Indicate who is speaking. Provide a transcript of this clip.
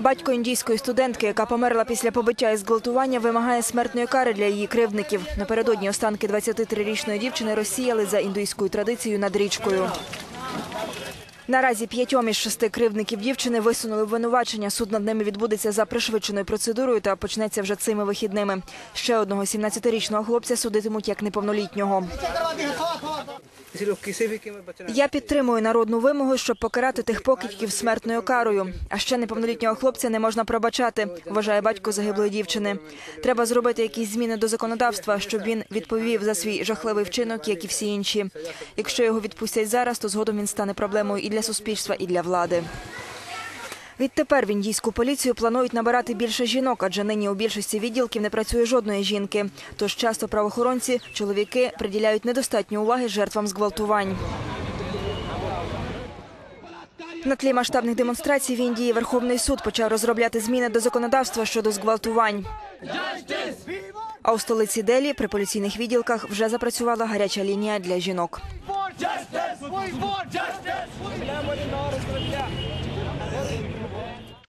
Speaker 1: Батько індійської студентки, яка померла після побиття і зґвалтування, вимагає смертної кари для її кривдників. Напередодні останки 23-річної дівчини розсіяли за індуїзькою традицією над річкою. Наразі п'ятьом із шести кривдників дівчини висунули обвинувачення. Суд над ними відбудеться за пришвидшеною процедурою та почнеться вже цими вихідними. Ще одного 17-річного хлопця судитимуть як неповнолітнього. Я підтримую народну вимогу, щоб покарати тих покидьків смертною карою. А ще неповнолітнього хлопця не можна пробачати. Вважає батько загиблої дівчини. Треба зробити якісь зміни до законодавства, щоб він відповів за свій жахливий вчинок, як і всі інші. Якщо його відпустять зараз, то згодом він стане проблемою і для суспільства, і для влади. Відтепер в індійську поліцію планують набирати більше жінок, адже нині у більшості відділків не працює жодної жінки. Тож часто правоохоронці, чоловіки приділяють недостатньо уваги жертвам зґвалтувань. На тлі масштабних демонстрацій в Індії Верховний суд почав розробляти зміни до законодавства щодо зґвалтувань. А у столиці Делі при поліційних відділках вже запрацювала гаряча лінія для жінок.